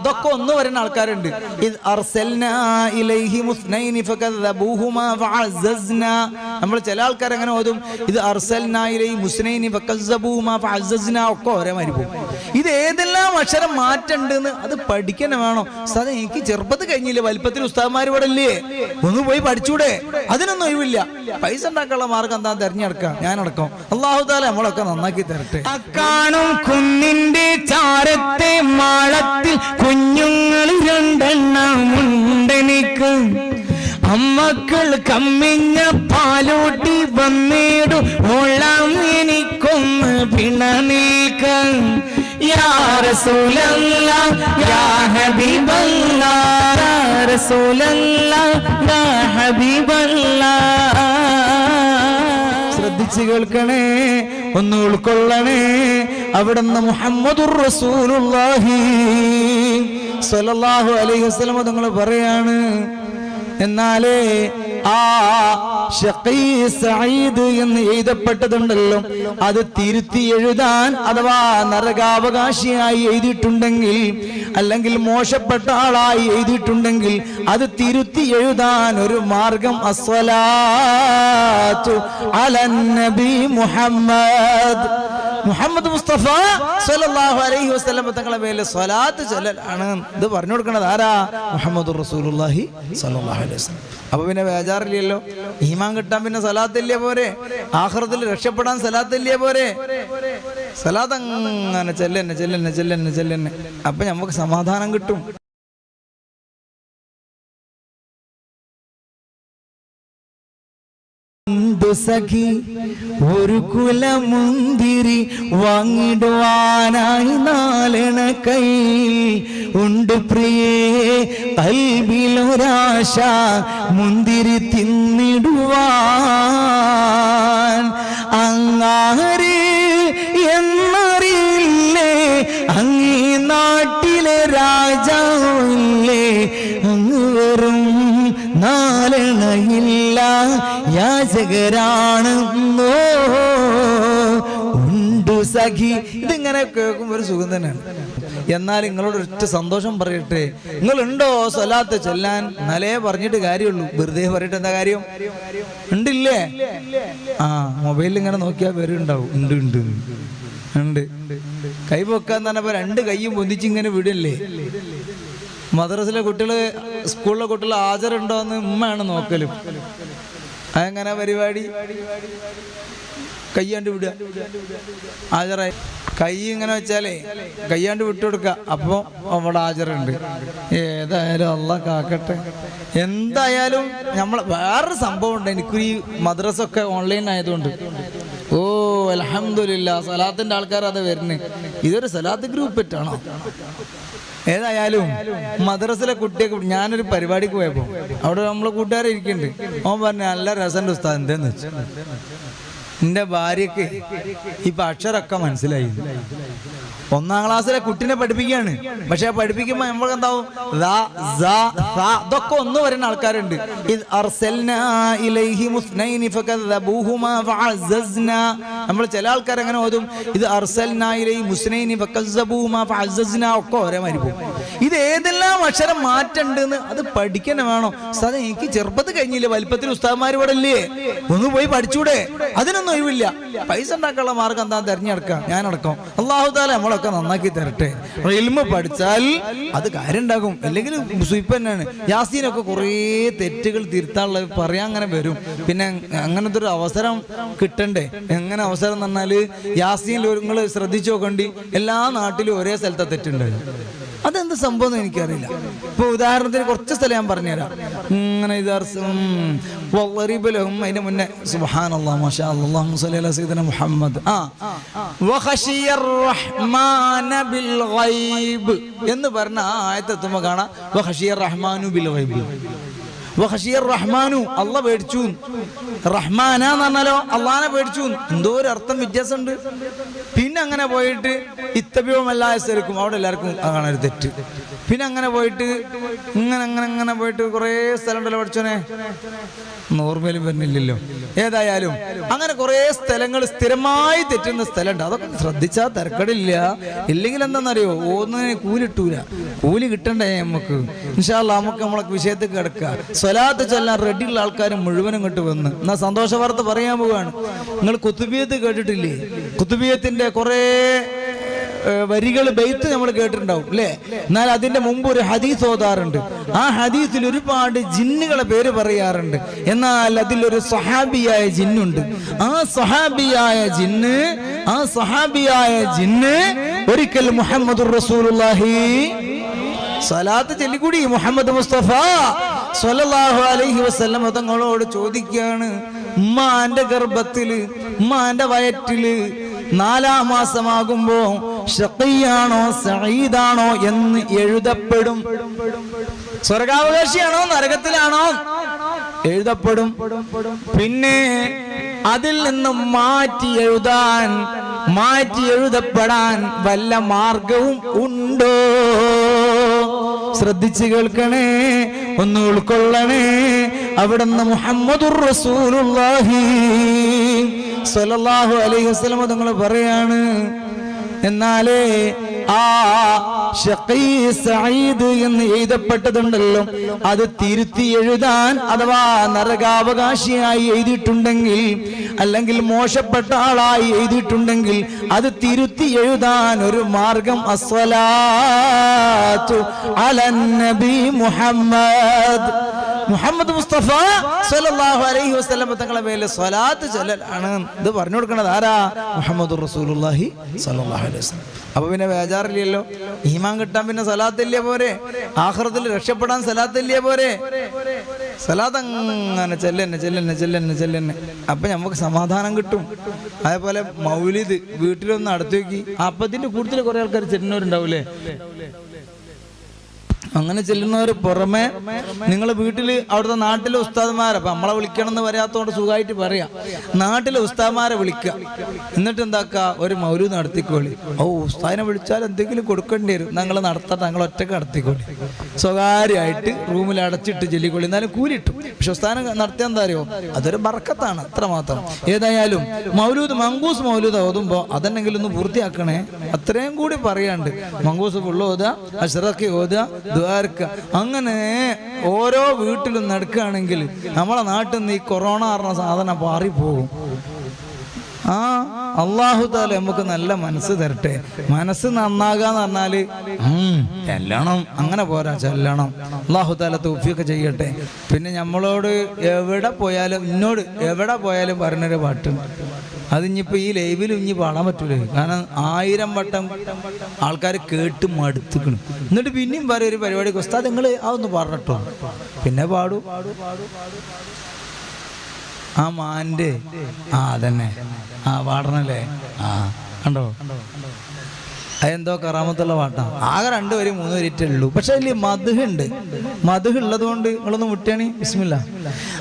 ഇതൊക്കെ ഒന്ന് വരുന്ന ആൾക്കാരുണ്ട്. നമ്മൾ ചില ആൾക്കാർ അങ്ങനെ ഓതും. ഇത് ഒക്കെ ഒരേ മാതിരി പോകും ഇത് ഏതെല്ലാം അക്ഷരം മാറ്റുണ്ടെന്ന് അത് പഠിക്കണം വേണോ. സാധ എനിക്ക് ചെറുപ്പത്തിൽ കഴിഞ്ഞില്ലേ? വലിപ്പത്തിൽ ഉസ്താദ്മാർ ഒന്ന് പോയി പഠിച്ചൂടെ? അതിനൊന്നും ഒഴിവില്ല. പൈസ ഉണ്ടാക്കാനുള്ള മാർഗം എന്താ? തെരഞ്ഞെടുക്കാം. ഞാൻ അടക്കം അള്ളാഹു നമ്മളൊക്കെ നന്നാക്കി തരട്ടെ. അക്കാണും കുന്നിന്റെ ചാരത്തെ മാളത്തിൽ കുഞ്ഞുങ്ങൾ രണ്ടെണ്ണം ഉണ്ടെനിക്ക് അമ്മക്കൾ കമ്മിഞ്ഞ പാലോട്ടി വന്നിടും. ഓളാം എനിക്കൊന്ന് പിണ ഹബീബല്ല. ശ്രദ്ധിച്ചു കേൾക്കണേ ഒന്ന് ഉൾക്കൊള്ളണേ. അവിടുന്ന് മുഹമ്മദുർ റസൂലുള്ളാഹി അലൈഹി വസല്ലം തങ്ങൾ പറയാണ് എന്നാലേ ആ സഈദ് എന്ന് എഴുതപ്പെട്ടതുണ്ടല്ലോ അത് തിരുത്തി എഴുതാൻ അഥവാ നരകാവകാശിയായി എഴുതിയിട്ടുണ്ടെങ്കിൽ അല്ലെങ്കിൽ മോശപ്പെട്ട ആളായി എഴുതിയിട്ടുണ്ടെങ്കിൽ അത് തിരുത്തി എഴുതാൻ ഒരു മാർഗം അസ്വലാത്തു അലൻ നബി മുഹമ്മദ്. മുഹമ്മദ് മുസ്തഫ സല്ലല്ലാഹു അലൈഹി വസല്ലം തങ്ങളെ മേലെ സ്വലാത്ത് ചൊല്ലലാണ് ഇത് പറഞ്ഞു കൊടുക്കുന്നത് ആരാ? മുഹമ്മദ് റസൂലുള്ളാഹി സല്ലല്ലാഹു അലൈഹി വസല്ലം. അപ്പൊ പിന്നെ വേജാറില്ലല്ലോ ഈമാൻ കിട്ടാൻ പിന്നെ സലാത്ത് സലാത്തില്ലേ പോരെ? ആഹ്റത്തിൽ രക്ഷപ്പെടാൻ സലാത്ത് സലാത്തില്ലേ പോരെ? സലാത്ത് അങ്ങനെ ചെല്ലന്നെ ചെല്ലന്നെ ചെല്ലന്നെ ചെല്ലന്നെ. അപ്പൊ നമുക്ക് സമാധാനം കിട്ടും. സഖി ഒരു കുലമുന്തിരി വാങ്ങിടുവാനായി നാലണ കയ്യിൽ ഉണ്ട് പ്രിയേ കൽബിലൊരാശ മുന്തിരി തിന്നിടുവാൻ അങ്ങാര് എന്നറിയില്ലേ യാചകരാണെന്നോ ഉണ്ടു സഖി. ഇതിങ്ങനെ കേൾക്കുമ്പോൾ ഒരു സുഖം തന്നെയാണ്. എന്നാൽ നിങ്ങളോട് ഒറ്റ സന്തോഷം പറയട്ടെ. നിങ്ങളുണ്ടോ സ്വലാത്ത് ചെല്ലാൻ? നലേ പറഞ്ഞിട്ട് കാര്യമുള്ളൂ. വെറുതെ പറഞ്ഞിട്ട് എന്താ കാര്യം? ഉണ്ടില്ലേ? ആ മൊബൈലിൽ ഇങ്ങനെ നോക്കിയാൽ വരുണ്ടാവും ഉണ്ട് ഉണ്ട് ഉണ്ട്. കൈ പൊക്കാൻ തന്നെ രണ്ട് കൈയും പൊന്തിച്ച് ഇങ്ങനെ വിടില്ലേ? മദ്രസിലെ കുട്ടികൾ സ്കൂളിലെ കുട്ടികൾ ഹാജരുണ്ടോ എന്ന് ഉമ്മയാണ് നോക്കലും. അതെങ്ങനെ പരിപാടി? കയ്യാണ്ട് വിടുക. ഹാജറായി കൈ ഇങ്ങനെ വെച്ചാലേ കയ്യാണ്ട് വിട്ടുകൊടുക്കുക. അപ്പോൾ അവിടെ ഹാജറുണ്ട് ഏതായാലും അല്ല കാക്കട്ടെ. എന്തായാലും നമ്മൾ വേറൊരു സംഭവം ഉണ്ട് എനിക്കൊരു മദ്രസ ഒക്കെ ഓൺലൈൻ ആയതുകൊണ്ട്. അലഹമില്ല സലാത്തിന്റെ ആൾക്കാർ അത് വരുന്നത് ഇതൊരു സലാത്ത് ഗ്രൂപ്പ് ഇട്ടാണോ? ഏതായാലും മദ്രസിലെ കുട്ടിയൊക്കെ ഞാനൊരു പരിപാടിക്ക് പോയപ്പോ അവിടെ നമ്മളെ കൂട്ടുകാരെ ഇരിക്കുന്നുണ്ട് അവൻ പറഞ്ഞു നല്ല രസന്റെ ഉസ്താദ് എന്താന്ന് വെച്ചു? എന്റെ ഭാര്യക്ക് ഇപ്പൊ അക്ഷരൊക്കെ മനസ്സിലായി. ഒന്നാം ക്ലാസ്സിലെ കുട്ടിനെ പഠിപ്പിക്കുകയാണ്. പക്ഷെ പഠിപ്പിക്കുമ്പോ നമ്മൾക്ക് എന്താവും? ഇതൊക്കെ ഒന്ന് വരുന്ന ആൾക്കാരുണ്ട്. നമ്മൾ ചില ആൾക്കാർ അങ്ങനെ ഓതും? ഇത് ഒക്കെ ഒരേ മാതിരി പോകും. ഇത് ഏതെല്ലാം അക്ഷരം മാറ്റുണ്ടെന്ന് അത് പഠിക്കണം വേണോ. സാധനം എനിക്ക് ചെറുപ്പത്തിൽ കഴിഞ്ഞില്ലേ? വലിപ്പത്തിൽ ഉസ്താദ്മാർ ഇവിടെ ഇല്ലേ? ഒന്ന് പോയി പഠിച്ചൂടെ? അതിനൊന്നും ഒഴിവില്ല. പൈസ ഉണ്ടാക്കാനുള്ള മാർഗം എന്താ തെരഞ്ഞെടുക്കാം. ഞാൻ അടക്കം അള്ളാഹു നമ്മളൊക്കെ നന്നാക്കി തരട്ടെ. ഇൽമ പഠിച്ചാൽ അത് കാര്യം ഉണ്ടാകും അല്ലെങ്കിൽ സുയിപ്പ് തന്നെയാണ്. യാസീനൊക്കെ കുറേ തെറ്റുകൾ തിരുത്താനുള്ള പറയാൻ അങ്ങനെ വരും. പിന്നെ അങ്ങനത്തെ ഒരു അവസരം കിട്ടണ്ടേ? എങ്ങനെ അവസരം തന്നാൽ യാസീൻ നിങ്ങൾ ശ്രദ്ധിച്ചു നോക്കണ്ടി. എല്ലാ നാട്ടിലും ഒരേ സ്ഥലത്തെ തെറ്റുണ്ട് അതെന്ത് സംഭവം എനിക്കറിയില്ല. ഇപ്പൊ ഉദാഹരണത്തിന് കുറച്ച് സ്ഥലം ഞാൻ പറഞ്ഞുതരാം. ഇങ്ങനെ ഇത് അർസ്- ഉം, വളറിബലഹും അതിന്റെ മുന്നേ സുബ്ഹാനല്ലാഹ് മാഷാ മുഹമ്മദ്. ആ. എന്ന് പറഞ്ഞ ആ ആയത്തെത്തുമ്പോൾ കാണാം. ബിൽ ഗൈബ്. റഹ്മാനു. അള്ള പേടിച്ചു. റഹ്മാന എന്ന് പറഞ്ഞാലോ അള്ളാനെ പേടിച്ചു. എന്തോ ഒരു അർത്ഥം വ്യത്യാസമുണ്ട്. പിന്നെ അങ്ങനെ പോയിട്ട് ഇത്തപ്യവുമല്ല സ്ഥലക്കും അവിടെ എല്ലാവർക്കും ഒരു തെറ്റ്. പിന്നെ അങ്ങനെ പോയിട്ട് ഇങ്ങനെ അങ്ങനെ അങ്ങനെ പോയിട്ട് കുറേ സ്ഥലമുണ്ടല്ലോ പഠിച്ചോനെ. ഓർമ്മയിലും വരുന്നില്ലല്ലോ. ഏതായാലും അങ്ങനെ കുറേ സ്ഥലങ്ങൾ സ്ഥിരമായി തെറ്റുന്ന സ്ഥലമുണ്ട്. അതൊക്കെ ശ്രദ്ധിച്ചാൽ തിരക്കടില്ല. ഇല്ലെങ്കിൽ എന്താണെന്നറിയോ ഒന്നിനെ കൂലിട്ടൂല. കൂലി കിട്ടണ്ടേ നമുക്ക്. ഇൻഷാല്ല നമുക്ക് നമ്മളെ വിഷയത്തിൽ കിടക്കുക. സ്വലാത്ത് ചൊല്ലാൻ റെഡിയുള്ള ആൾക്കാർ മുഴുവനും ഇങ്ങോട്ട് വന്ന്. എന്നാ സന്തോഷ വാർത്ത പറയാൻ പോവുകയാണ് നിങ്ങൾ കുത്തുബിയത്ത് കേട്ടിട്ടില്ലേ? കുത്തുബിയത്തിന്റെ കുറേ വരികൾ ബെയ്ത്ത് നമ്മൾ കേട്ടിട്ടുണ്ടാവും അല്ലേ എന്നാൽ അതിന്റെ മുമ്പ് ഒരു ഹദീസ് ഓതാറുണ്ട്. ആ ഹദീസിൽ ഒരുപാട് ജിന്നുകളെ പേര് പറയാറുണ്ട്. എന്നാൽ അതിലൊരു സഹാബിയായ ജിന്നുണ്ട്. ആ സഹാബിയായ ജിന്ന് ആ സഹാബിയായ ജിന്ന് ഒരിക്കൽ മുഹമ്മദ് റസൂലുള്ളാഹി സലാത്ത് ചെല്ലിക്കൂടി മുഹമ്മദ് മുസ്തഫ സ്വല്ലല്ലാഹു അലൈഹി വസ്ലം തങ്ങളോട് ചോദിക്കുകയാണ് ഉമ്മാന്റെ ഗർഭത്തിൽ ഉമ്മാന്റെ വയറ്റിൽ നാലാം മാസമാകുമ്പോ ഷക്കയ്യാണോ സഹീദാണോ എന്ന് എഴുതപ്പെടും. സ്വർഗാവകാശിയാണോ നരകത്തിലാണോ? എഴുതപ്പെടും. പിന്നെ അതിൽ നിന്നും മാറ്റി എഴുതാൻ മാറ്റി എഴുതപ്പെടാൻ വല്ല മാർഗവും ഉണ്ടോ? ശ്രദ്ധിച്ചു കേൾക്കണേ. ഒന്ന് ഉൾക്കൊള്ളണേ. അവിടുന്ന് മുഹമ്മദുർ റസൂലുള്ളാഹി. സ്വല്ലല്ലാഹു അലൈഹി വസല്ലം തങ്ങൾ പറയാണ്. എന്നാലേ ആ സഈദ് എന്ന് എഴുതപ്പെട്ടതുണ്ടല്ലോ. അത് തിരുത്തി എഴുതാൻ അഥവാ നരകാവകാശിയായി എഴുതിയിട്ടുണ്ടെങ്കിൽ അല്ലെങ്കിൽ മോശപ്പെട്ട ആളായി എഴുതിയിട്ടുണ്ടെങ്കിൽ അത് തിരുത്തി എഴുതാൻ ഒരു മാർഗം അസ്വലാത്തു അലൻ നബി മുഹമ്മദ്. മുഹമ്മദ് മുസ്തഫ സല്ലല്ലാഹു അലൈഹി വസല്ലം തങ്ങളെ മേലെ സ്വലാത്ത് ചൊല്ലലാണ്. ഇത് പറഞ്ഞു കൊടുക്കുന്നത് ആരാ? മുഹമ്മദ് റസൂലുള്ളാഹി സല്ലല്ലാഹു അലൈഹി വസല്ലം. അപ്പൊ പിന്നെ വേജാറില്ലല്ലോ. ഈമാൻ കിട്ടാൻ പിന്നെ സലാത്ത് ഇല്ല പോരെ? ആഹ്റത്തിൽ രക്ഷപ്പെടാൻ സലാത്ത് ഇല്ല പോരെ? സലാത്ത് അങ്ങനെ ചെല്ലന്നെ ചെല്ലന്നെ ചെല്ലന്നെ ചെല്ലന്നെ. അപ്പൊ നമുക്ക് സമാധാനം കിട്ടും. അതേപോലെ മൗലിദ് വീട്ടിലൊന്ന് അടുത്തേക്ക് അപ്പത്തിന്റെ കൂടുതൽ കുറെ ആൾക്കാർ ചെല്ലുന്നവരുണ്ടാവൂലേ അങ്ങനെ ചെല്ലുന്നവർ പുറമെ നിങ്ങൾ വീട്ടിൽ അവിടുത്തെ നാട്ടിലെ ഉസ്താദ്മാരെ നമ്മളെ വിളിക്കണം എന്ന് പറയാത്തതുകൊണ്ട് സുഖമായിട്ട് പറയാം. നാട്ടിലെ ഉസ്താദ്മാരെ വിളിക്കുക. എന്നിട്ട് എന്താക്കുക ഒരു മൗലു നടത്തിക്കോളി. ഓ ഉസ്താദിനെ വിളിച്ചാൽ എന്തെങ്കിലും കൊടുക്കേണ്ടി വരും. ഞങ്ങൾ നടത്താൻ ഞങ്ങൾ ഒറ്റയ്ക്ക് നടത്തിക്കോളി. സ്വകാര്യമായിട്ട് റൂമിൽ അടച്ചിട്ട് ചെല്ലിക്കോളി എന്നാലും കൂലിട്ടും. പക്ഷെ ഉസ്താനം നടത്തിയ എന്താ അറിയോ? അതൊരു ബർക്കത്താണ് അത്ര മാത്രം ഏതായാലും മൗലൂദ് മങ്കൂസ് മൗലൂദ് ഓതുമ്പോ അതെന്നെങ്കിലും ഒന്ന് പൂർത്തിയാക്കണേ. അത്രയും കൂടി പറയാണ്ട്. മങ്കൂസ് ഫുള്ള് ഓതുക അഷറക്കി ഓതുക ദ്വാരക്ക അങ്ങനെ ഓരോ വീട്ടിലും നടക്കുകയാണെങ്കിൽ നമ്മളെ നാട്ടിൽ നിന്ന് ഈ കൊറോണ പറഞ്ഞ സാധനം പാറിപ്പോകും ആ അള്ളാഹു താല നമുക്ക് നല്ല മനസ്സ് തരട്ടെ. മനസ്സ് നന്നാകാന്ന് പറഞ്ഞാൽ ചെല്ലണം. അങ്ങനെ പോരാ ചെല്ലണം. അള്ളാഹു താല തൂഫിയൊക്കെ ചെയ്യട്ടെ. പിന്നെ നമ്മളോട് എവിടെ പോയാലും ഇന്നോട് എവിടെ പോയാലും പറഞ്ഞൊരു പാട്ടുണ്ട് അതിഞ്ഞിപ്പോ ഈ ലൈവിൽ ഇനി പാടാൻ പറ്റൂലേ. കാരണം ആയിരം വട്ടം ആൾക്കാർ കേട്ട് മടുത്തുക്കണ്. എന്നിട്ട് പിന്നെയും പറയും ഒരു പരിപാടി ഉസ്താദ് നിങ്ങൾ അതൊന്ന് പറഞ്ഞിട്ടോ പിന്നെ പാടൂ. ആ മാന്റെ ആ അതന്നെ. ആ പാടണല്ലേ? ആ കണ്ടോ? അതെന്തോ കറാമത്തുള്ള പാട്ടാ. ആകെ രണ്ടു വരി മൂന്ന് വരിറ്റേ ഉള്ളൂ. പക്ഷെ അതിൽ മധുഹുണ്ട്. മധുഹുള്ളത് കൊണ്ട് നിങ്ങളൊന്ന് മുട്ടിയാണ്? വിസ്മില്ല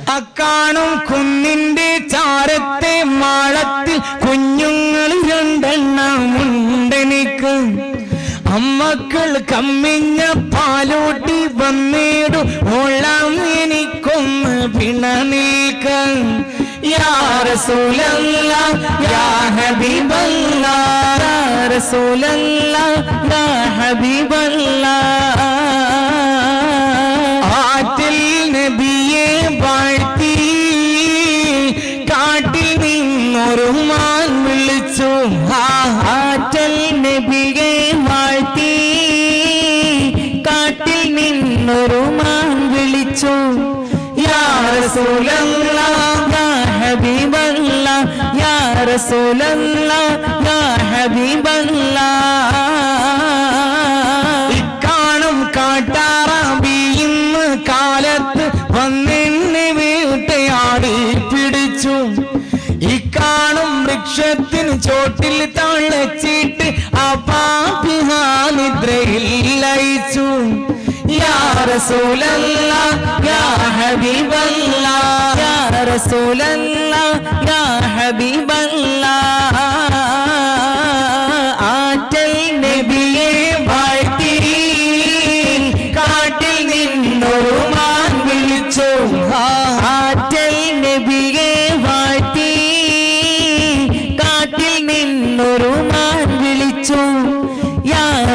അക്കാണും കുന്നിന്റെ ചാരത്തെ മാളത്തിൽ കുഞ്ഞുങ്ങൾ രണ്ടെണ്ണമുണ്ടെനിക്ക് അമ്മക്കൾ കമ്മിഞ്ഞ പാലോട്ടി വന്നിടും. ഓളാം എനിക്കൊന്ന് പിണ നീക്കാൻ യാ റസൂലല്ലാ യാ ഹബീബല്ലാ യാ റസൂലല്ലാ യാ ഹബീബല്ലാ ആറ്റിൽ നബിയെ വാഴ്ത്തി കാട്ടിൽ നിന്നൊരു മാൻ വിളിച്ചു ആ ആറ്റൽ നബിയെ വാഴ്ത്തി കാട്ടിൽ നിന്നൊരു മാൻ വിളിച്ചു യാ റസൂലല്ലാ യാ റസൂലല്ലാ വൃക്ഷത്തിന് ചോട്ടിൽ തളച്ചിട്ട് അപാപിഹാനി ഹാനിദ്രയിൽ അയച്ചു യാ റസൂലല്ല യാ ഹബീബല്ല. യാ